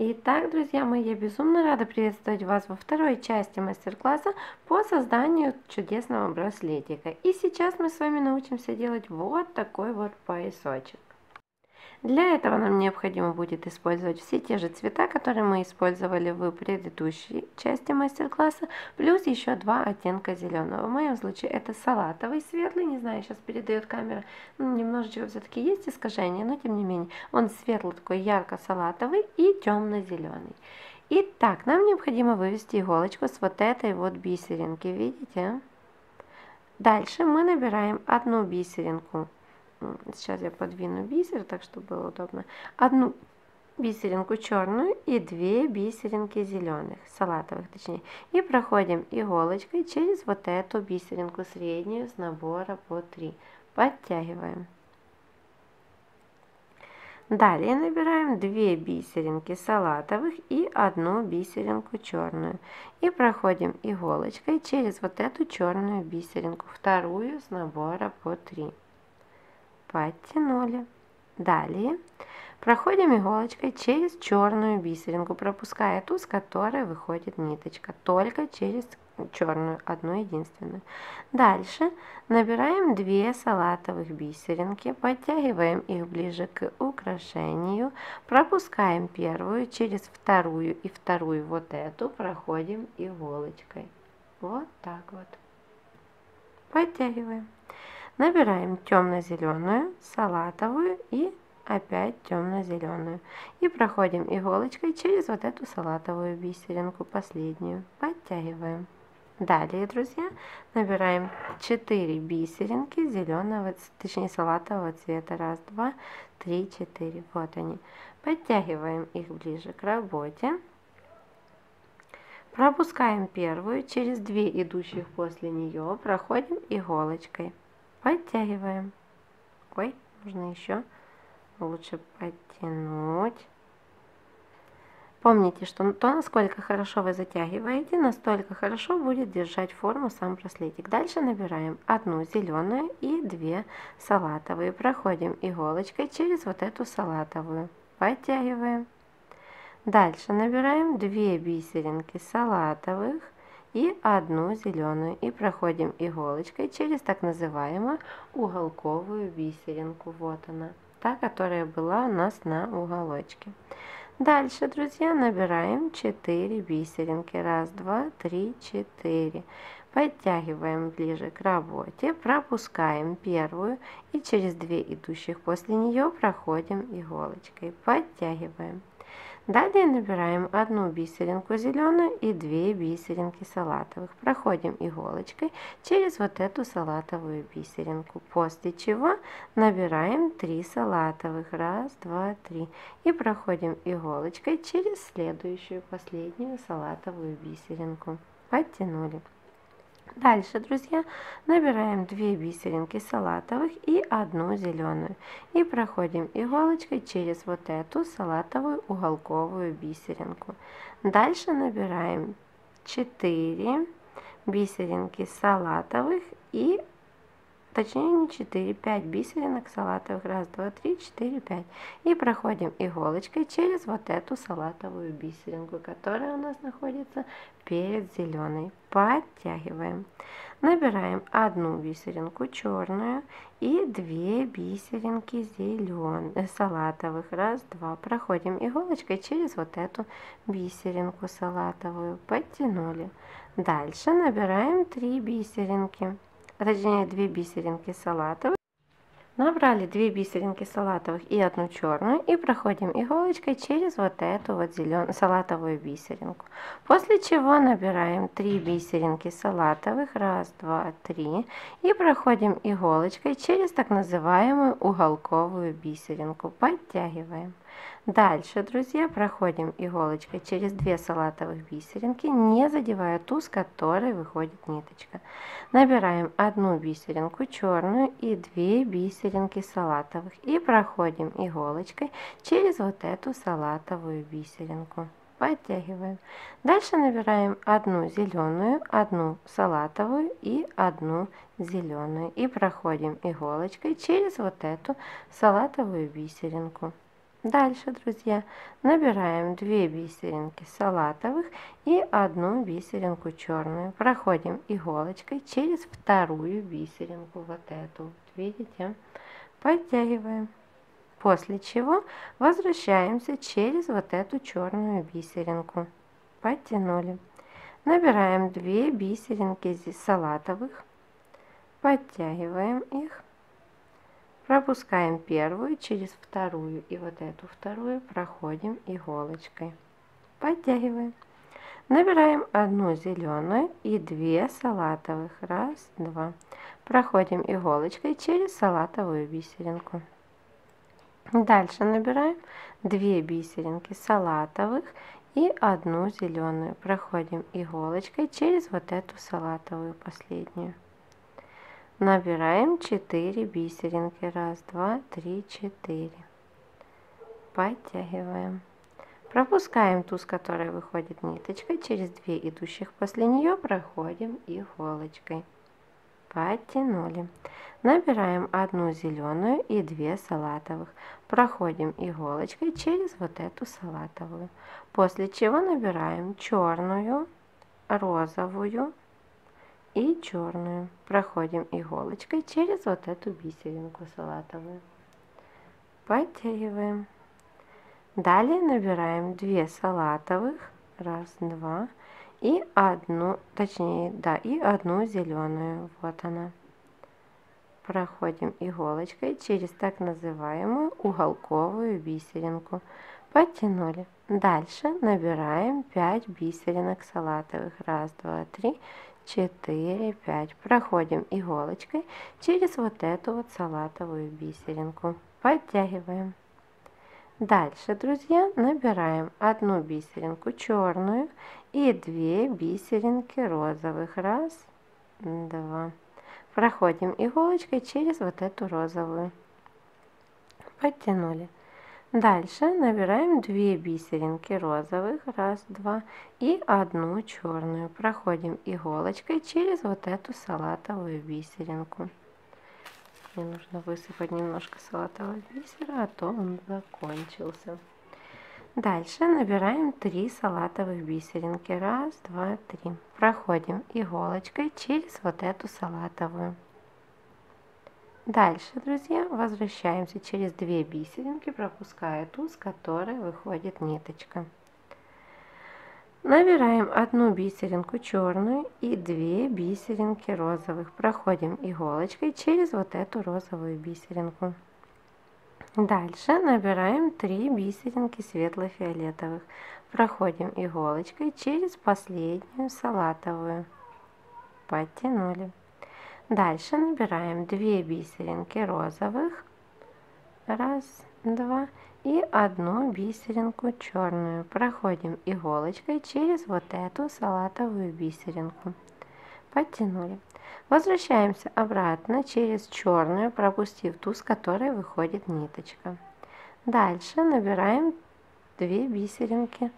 Итак, друзья мои, я безумно рада приветствовать вас во второй части мастер-класса по созданию чудесного браслетика. И сейчас мы с вами научимся делать вот такой вот поясочек. Для этого нам необходимо будет использовать все те же цвета, которые мы использовали в предыдущей части мастер-класса, плюс еще два оттенка зеленого. В моем случае это салатовый светлый, не знаю, сейчас передает камера, ну, немножечко все-таки есть искажение, но тем не менее, он светлый такой ярко-салатовый и темно-зеленый. Итак, нам необходимо вывести иголочку с вот этой вот бисеринки, видите? Дальше мы набираем одну бисеринку Сейчас я подвину бисер, так чтобы было удобно. Одну бисеринку черную и две бисеринки зеленых, салатовых точнее. И проходим иголочкой через вот эту бисеринку среднюю с набора по 3. Подтягиваем. Далее набираем 2 бисеринки салатовых и одну бисеринку черную. И проходим иголочкой через вот эту черную бисеринку, вторую с набора по 3 подтянули. Далее проходим иголочкой через черную бисеринку, пропуская ту, с которой выходит ниточка, только через черную, одну единственную. Дальше набираем две салатовых бисеринки, подтягиваем их ближе к украшению, пропускаем первую через вторую и вторую вот эту проходим иголочкой. Вот так вот. Подтягиваем. Набираем темно-зеленую, салатовую и опять темно-зеленую. И проходим иголочкой через вот эту салатовую бисеринку, последнюю. Подтягиваем. Далее, друзья, набираем 4 бисеринки зеленого, точнее салатового цвета. Раз, два, три, четыре. Вот они. Подтягиваем их ближе к работе. Пропускаем первую, через две идущих после нее проходим иголочкой. Подтягиваем. Ой, нужно еще лучше подтянуть. Помните, что то, насколько хорошо вы затягиваете, настолько хорошо будет держать форму сам браслетик. Дальше набираем одну зеленую и две салатовые. Проходим иголочкой через вот эту салатовую. Подтягиваем. Дальше набираем две бисеринки салатовых и одну зеленую и проходим иголочкой через так называемую уголковую бисеринку. Вот она, та, которая была у нас на уголочке. Дальше, друзья, набираем 4 бисеринки. Раз, два, три, четыре. Подтягиваем ближе к работе, пропускаем первую и через две идущих после нее проходим иголочкой. Подтягиваем. Далее набираем одну бисеринку зеленую и две бисеринки салатовых. Проходим иголочкой через вот эту салатовую бисеринку. После чего набираем 3 салатовых. Раз, два, три. И проходим иголочкой через следующую, последнюю салатовую бисеринку. Подтянули. Дальше, друзья, набираем 2 бисеринки салатовых и одну зеленую. И проходим иголочкой через вот эту салатовую уголковую бисеринку. Дальше набираем 4 бисеринки салатовых и точнее не 4, 5 бисеринок салатовых, раз, два, три, четыре, пять. И проходим иголочкой через вот эту салатовую бисеринку, которая у нас находится перед зеленой. Подтягиваем. Набираем одну бисеринку черную и две бисеринки зеленых, э, салатовых. Раз, два. Проходим иголочкой через вот эту бисеринку салатовую. Подтянули. Дальше набираем три бисеринки точнее 2 бисеринки салатовых. Набрали 2 бисеринки салатовых и одну черную и проходим иголочкой через вот эту вот зеленую салатовую бисеринку. После чего набираем 3 бисеринки салатовых, раз, два, три и проходим иголочкой через так называемую уголковую бисеринку. Подтягиваем. Дальше, друзья, проходим иголочкой через две салатовых бисеринки, не задевая ту, с которой выходит ниточка. Набираем одну бисеринку черную и две бисеринки салатовых и проходим иголочкой через вот эту салатовую бисеринку. Подтягиваем. Дальше набираем одну зеленую, одну салатовую и одну зеленую. И проходим иголочкой через вот эту салатовую бисеринку Дальше, друзья, набираем 2 бисеринки салатовых и одну бисеринку черную. Проходим иголочкой через вторую бисеринку, вот эту, вот, видите, подтягиваем. После чего возвращаемся через вот эту черную бисеринку. Подтянули. Набираем 2 бисеринки салатовых, подтягиваем их Пропускаем первую через вторую и вот эту вторую проходим иголочкой. Подтягиваем. Набираем одну зеленую и две салатовых. Раз, два. Проходим иголочкой через салатовую бисеринку. Дальше набираем две бисеринки салатовых и одну зеленую. Проходим иголочкой через вот эту салатовую последнюю. Набираем 4 бисеринки. Раз, два, три, четыре. Подтягиваем. Пропускаем ту, с которой выходит ниточка. Через две идущих после нее проходим иголочкой. Подтянули. Набираем одну зеленую и две салатовых. Проходим иголочкой через вот эту салатовую. После чего набираем черную, розовую, и черную. Проходим иголочкой через вот эту бисеринку салатовую. Подтягиваем. Далее набираем 2 салатовых. Раз, два. И одну, точнее, да, и одну зеленую. Вот она. Проходим иголочкой через так называемую уголковую бисеринку. Подтянули. Дальше набираем 5 бисеринок салатовых. Раз, два, три, 4, 5. Проходим иголочкой через вот эту вот салатовую бисеринку. Подтягиваем. Дальше, друзья, набираем одну бисеринку черную и две бисеринки розовых. Раз, два. Проходим иголочкой через вот эту розовую. Подтянули. Дальше набираем 2 бисеринки розовых, раз, два, и одну черную. Проходим иголочкой через вот эту салатовую бисеринку. Мне нужно высыпать немножко салатового бисера, а то он закончился. Дальше набираем 3 салатовых бисеринки. Раз, два, три. Проходим иголочкой через вот эту салатовую. Дальше, друзья, возвращаемся через две бисеринки, пропуская ту, с которой выходит ниточка. Набираем одну бисеринку черную и две бисеринки розовых. Проходим иголочкой через вот эту розовую бисеринку. Дальше набираем три бисеринки светло-фиолетовых. Проходим иголочкой через последнюю салатовую. Подтянули. Дальше набираем 2 бисеринки розовых. Раз, два. И одну бисеринку черную. Проходим иголочкой через вот эту салатовую бисеринку. Подтянули. Возвращаемся обратно через черную, пропустив ту, с которой выходит ниточка. Дальше набираем 2 бисеринки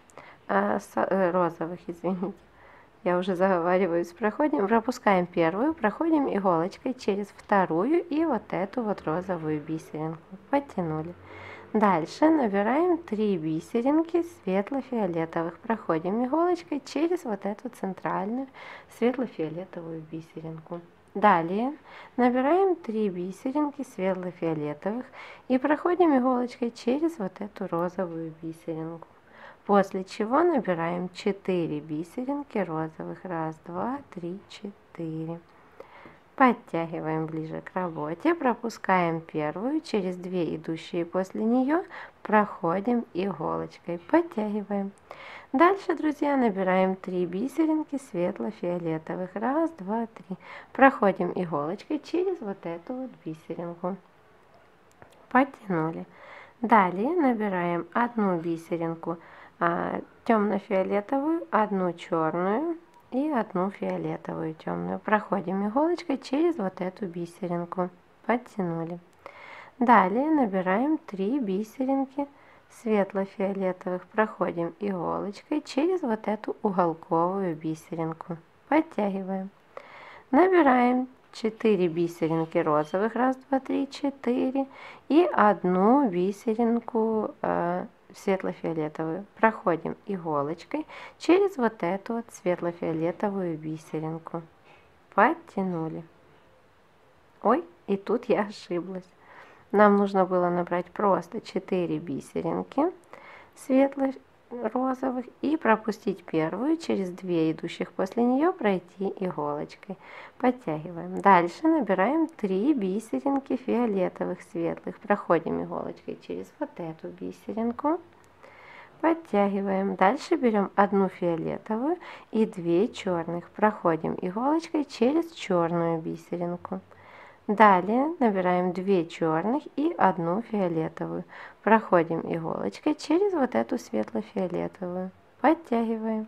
э, э, розовых, извините я уже заговариваюсь, проходим, пропускаем первую, проходим иголочкой через вторую и вот эту вот розовую бисеринку. Подтянули. Дальше набираем 3 бисеринки светло-фиолетовых. Проходим иголочкой через вот эту центральную светло-фиолетовую бисеринку. Далее набираем 3 бисеринки светло-фиолетовых и проходим иголочкой через вот эту розовую бисеринку. После чего набираем 4 бисеринки розовых. Раз, два, три, четыре. Подтягиваем ближе к работе, пропускаем первую, через две идущие после нее проходим иголочкой, подтягиваем. Дальше, друзья, набираем 3 бисеринки светло-фиолетовых. Раз, два, три. Проходим иголочкой через вот эту вот бисеринку. Подтянули. Далее набираем одну бисеринку темно-фиолетовую, одну черную и одну фиолетовую темную. Проходим иголочкой через вот эту бисеринку. Подтянули. Далее набираем 3 бисеринки светло-фиолетовых. Проходим иголочкой через вот эту уголковую бисеринку. Подтягиваем. Набираем 4 бисеринки розовых, раз, два, три, четыре, и одну бисеринку э, светло-фиолетовую. Проходим иголочкой через вот эту вот светло-фиолетовую бисеринку. Подтянули. Ой, и тут я ошиблась. Нам нужно было набрать просто 4 бисеринки светло розовых и пропустить первую, через две идущих после нее пройти иголочкой. Подтягиваем. Дальше набираем 3 бисеринки фиолетовых светлых. Проходим иголочкой через вот эту бисеринку. Подтягиваем. Дальше берем одну фиолетовую и две черных. Проходим иголочкой через черную бисеринку. Далее набираем 2 черных и одну фиолетовую. Проходим иголочкой через вот эту светло-фиолетовую. Подтягиваем.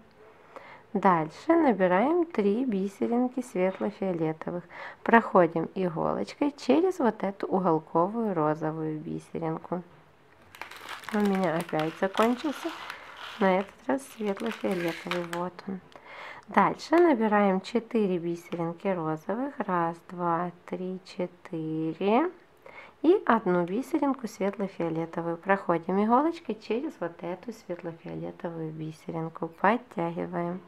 Дальше набираем 3 бисеринки светло-фиолетовых. Проходим иголочкой через вот эту уголковую розовую бисеринку. У меня опять закончился. На этот раз светло-фиолетовый. Вот он. Дальше набираем 4 бисеринки розовых. Раз, два, три, четыре. И одну бисеринку светло-фиолетовую. Проходим иголочкой через вот эту светло-фиолетовую бисеринку. Подтягиваем.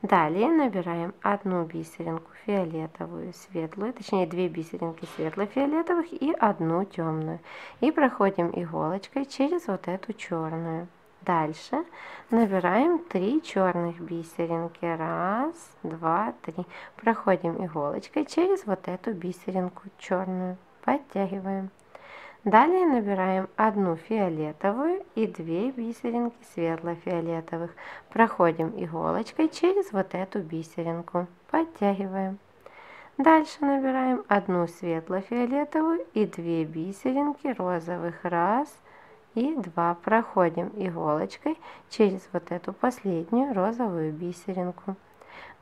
Далее набираем одну бисеринку фиолетовую, светлую, точнее две бисеринки светло-фиолетовых и одну темную. И проходим иголочкой через вот эту черную. Дальше набираем 3 черных бисеринки. Раз, два, три. Проходим иголочкой через вот эту бисеринку черную. Подтягиваем. Далее набираем одну фиолетовую и две бисеринки светло-фиолетовых. Проходим иголочкой через вот эту бисеринку. Подтягиваем. Дальше набираем одну светло-фиолетовую и две бисеринки розовых. Раз, и 2 проходим иголочкой через вот эту последнюю розовую бисеринку.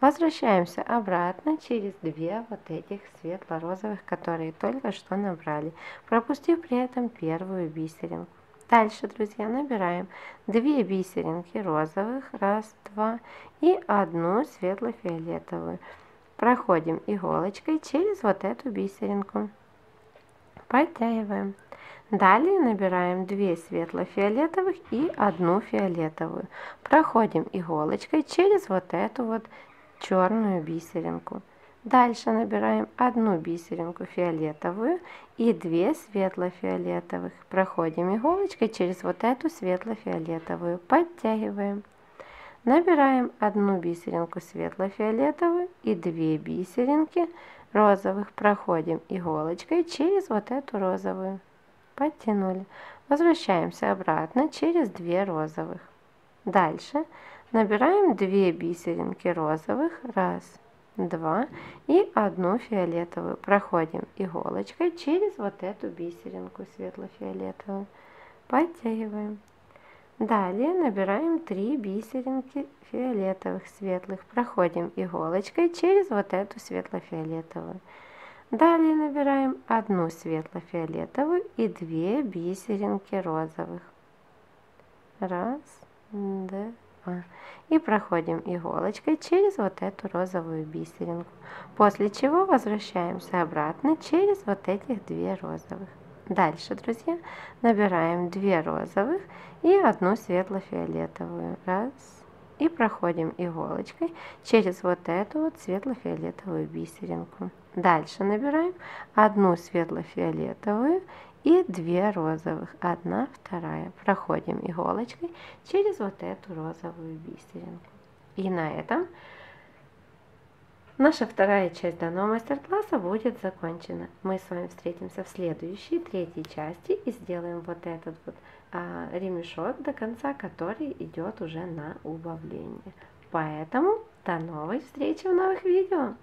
Возвращаемся обратно через две вот этих светло-розовых, которые только что набрали, пропустив при этом первую бисеринку. Дальше, друзья, набираем 2 бисеринки розовых, раз, два, и одну светло-фиолетовую. Проходим иголочкой через вот эту бисеринку. Подтягиваем. Далее набираем 2 светло-фиолетовых и одну фиолетовую. Проходим иголочкой через вот эту вот черную бисеринку. Дальше набираем одну бисеринку фиолетовую и 2 светло-фиолетовых. Проходим иголочкой через вот эту светло-фиолетовую. Подтягиваем. Набираем одну бисеринку светло-фиолетовую и 2 бисеринки розовых. Проходим иголочкой через вот эту розовую подтянули. Возвращаемся обратно через 2 розовых. Дальше набираем 2 бисеринки розовых. Раз, два и одну фиолетовую. Проходим иголочкой через вот эту бисеринку светло-фиолетовую. Подтягиваем. Далее набираем 3 бисеринки фиолетовых светлых. Проходим иголочкой через вот эту светло-фиолетовую. Далее набираем одну светло-фиолетовую и две бисеринки розовых. Раз, два. И проходим иголочкой через вот эту розовую бисеринку. После чего возвращаемся обратно через вот этих две розовых. Дальше, друзья, набираем две розовых и одну светло-фиолетовую. Раз. И проходим иголочкой через вот эту вот светло-фиолетовую бисеринку. Дальше набираем одну светло-фиолетовую и две розовых, одна, вторая. Проходим иголочкой через вот эту розовую бисеринку. И на этом наша вторая часть данного мастер-класса будет закончена. Мы с вами встретимся в следующей, третьей части и сделаем вот этот вот а, ремешок до конца, который идет уже на убавление. Поэтому до новой встречи в новых видео!